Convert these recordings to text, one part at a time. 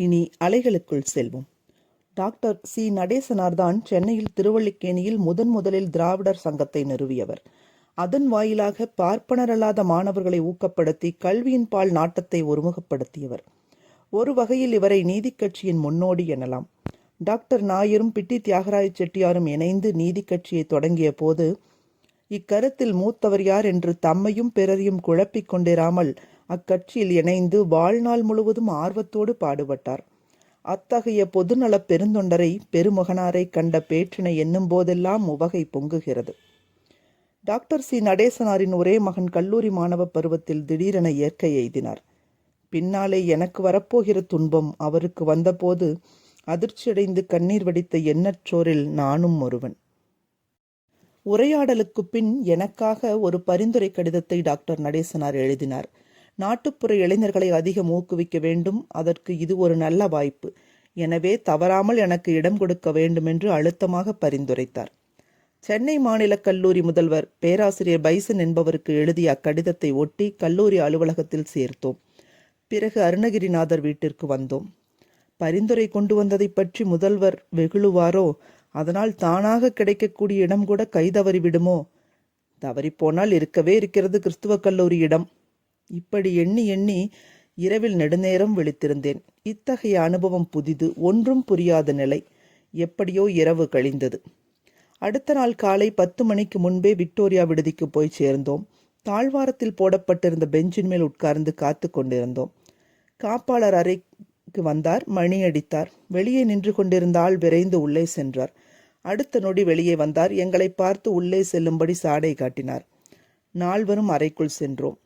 இனி அலைகளுக்குள் செல்வோம். Doctor C. நடேசனார் தான் சென்னையில் திருவள்ளிக்கேணியில் முதன் முதலில் திராவிடர் சங்கத்தை நிறுவியவர். அதன் வாயிலாக பார்ப்பனரல்லாத மாணவர்களை ஊக்கப்படுத்தி கல்வியின் பால் நாட்டத்தை ஒருமுகப்படுத்தியவர். ஒரு வகையில் இவரை நீதிக் கட்சியின் முன்னோடி எனலாம். டாக்டர் நாயரும் பிட்டி தியாகராய செட்டியாரும் இணைந்து நீதிக் கட்சியை தொடங்கிய போது இக்கருத்தில் மூத்தவர் யார் என்று தம்மையும் பிறரையும் குழப்பிக் கொண்டிராமல் அக்கட்சியில் இணைந்து வாழ்நாள் முழுவதும் ஆர்வத்தோடு பாடுபட்டார். அத்தகைய பொதுநலப் பெருந்தொண்டரை பெருமகனாரை கண்ட பேற்றினை எண்ணும் போதெல்லாம் உவகை பொங்குகிறது. Doctor C. நடேசனாரின் ஒரே மகன் கல்லூரி மாணவ பருவத்தில் திடீரென இயற்கை எய்தினார். பின்னாலே எனக்கு வரப்போகிற துன்பம் அவருக்கு வந்தபோது அதிர்ச்சியடைந்து கண்ணீர் வடித்த எண்ணற்றோரில் நானும் ஒருவன். உரையாடலுக்கு பின் எனக்காக ஒரு பரிந்துரை கடிதத்தை டாக்டர் நடேசனார் எழுதினார். நாட்டுப்புற இளைஞர்களை அதிகம் ஊக்குவிக்க வேண்டும். அதற்கு இது ஒரு நல்ல வாய்ப்பு. எனவே தவறாமல் எனக்கு இடம் கொடுக்க வேண்டும் என்று அழுத்தமாக பரிந்துரைத்தார். சென்னை மாநில கல்லூரி முதல்வர் பேராசிரியர் பைசன் என்பவருக்கு எழுதிய அக்கடிதத்தை ஒட்டி கல்லூரி அலுவலகத்தில் சேர்த்தோம். பிறகு அருணகிரிநாதர் வீட்டிற்கு வந்தோம். பரிந்துரை கொண்டு வந்ததை பற்றி முதல்வர் வெகுழுவாரோ அதனால் தானாக கிடைக்கக்கூடிய இடம் கூட கைதவறி விடுமோ? தவறிப்போனால் இருக்கவே இருக்கிறது கிறிஸ்துவ கல்லூரி இடம். இப்படி எண்ணி எண்ணி இரவில் நெடுநேரம் விழித்திருந்தேன். இத்தகைய அனுபவம் புதிது ஒன்றும் புரியாத நிலை. எப்படியோ இரவு கழிந்தது. அடுத்த நாள் காலை பத்து மணிக்கு முன்பே விக்டோரியா விடுதிக்கு போய் சேர்ந்தோம். தாழ்வாரத்தில் போடப்பட்டிருந்த பெஞ்சின் மேல் உட்கார்ந்து காத்து கொண்டிருந்தோம். காப்பாளர் அறைக்கு வந்தார் மணி அடித்தார். வெளியே நின்று கொண்டிருந்த ஆள் விரைந்து உள்ளே சென்றார். அடுத்த நொடி வெளியே வந்தார். எங்களை பார்த்து உள்ளே செல்லும்படி சாடை காட்டினார். நால்வரும் அறைக்குள் சென்றோம்.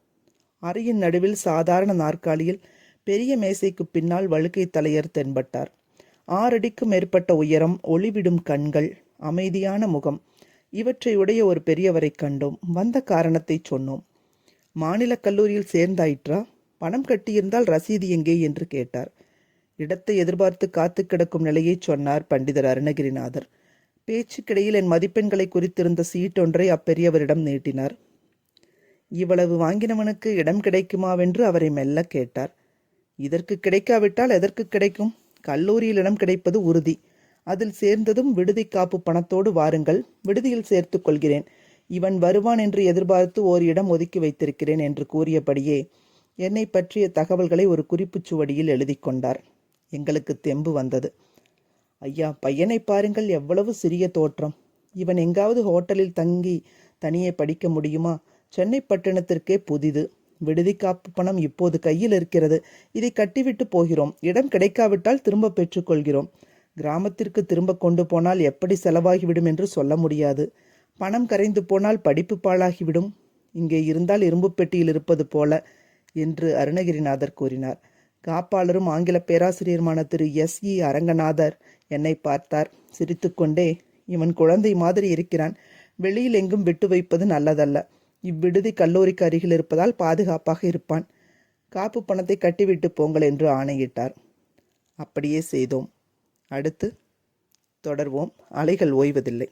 அறையின் நடுவில் சாதாரண நாற்காலியில் பெரிய மேசைக்கு பின்னால் வழுக்கை தலையர் தென்பட்டார். ஆறடிக்கும் மேற்பட்ட உயரம் ஒளிவிடும் கண்கள் அமைதியான முகம் இவற்றை உடைய ஒரு பெரியவரை கண்டோம். வந்த காரணத்தை சொன்னோம். மாநில கல்லூரியில் சேர்ந்தாயிற்றா? பணம் கட்டியிருந்தால் ரசீது எங்கே? என்று கேட்டார். இடத்தை எதிர்பார்த்து காத்து கிடக்கும் நிலையை சொன்னார் பண்டிதர் அருணகிரிநாதர். பேச்சுக்கிடையில் என் மதிப்பெண்களை குறித்திருந்த சீட்டொன்றை அப்பெரியவரிடம் நீட்டினார். இவ்வளவு வாங்கினவனுக்கு இடம் கிடைக்குமாவென்று அவரை மெல்ல கேட்டார். இதற்கு கிடைக்காவிட்டால் எதற்கு கிடைக்கும்? கல்லூரியில் இடம் கிடைப்பது உறுதி. அதில் சேர்ந்ததும் விடுதி காப்பு பணத்தோடு வாருங்கள் விடுதியில் சேர்த்து கொள்கிறேன். இவன் வருவான் என்று எதிர்பார்த்து ஓர் இடம் ஒதுக்கி வைத்திருக்கிறேன் என்று கூறியபடியே என்னை பற்றிய தகவல்களை ஒரு குறிப்புச் சுவடியில் எழுதி கொண்டார். எங்களுக்கு தெம்பு வந்தது. ஐயா பையனை பாருங்கள் எவ்வளவு சிறிய தோற்றம். இவன் எங்காவது ஹோட்டலில் தங்கி தனியே படிக்க முடியுமா? சென்னை பட்டணத்திற்கே புதிது. விடுதி காப்பு பணம் இப்போது கையில் இருக்கிறது. இதை கட்டிவிட்டு போகிறோம். இடம் கிடைக்காவிட்டால் திரும்ப பெற்றுக்கொள்கிறோம் கிராமத்திற்கு திரும்ப கொண்டு போனால் எப்படி செலவாகிவிடும் என்று சொல்ல முடியாது. பணம் கரைந்து போனால் படிப்பு பாழாகிவிடும். இங்கே இருந்தால் இரும்பு பெட்டியில் இருப்பது போல என்று அருணகிரிநாதர் கூறினார். காப்பாளரும் ஆங்கில பேராசிரியருமான திரு. எஸ். இ. அரங்கநாதர் என்னை பார்த்தார். சிரித்துக்கொண்டே இவன் குழந்தை மாதிரி இருக்கிறான். வெளியில் எங்கும் விட்டு வைப்பது நல்லதல்ல. இவ்விடுதி கல்லூரிக்கு அருகில் இருப்பதால் பாதுகாப்பாக இருப்பான். காப்பு பணத்தை கட்டிவிட்டு போங்கள் என்று ஆணையிட்டார். அப்படியே செய்தோம். அடுத்து தொடர்வோம். அலைகள் ஓய்வதில்லை.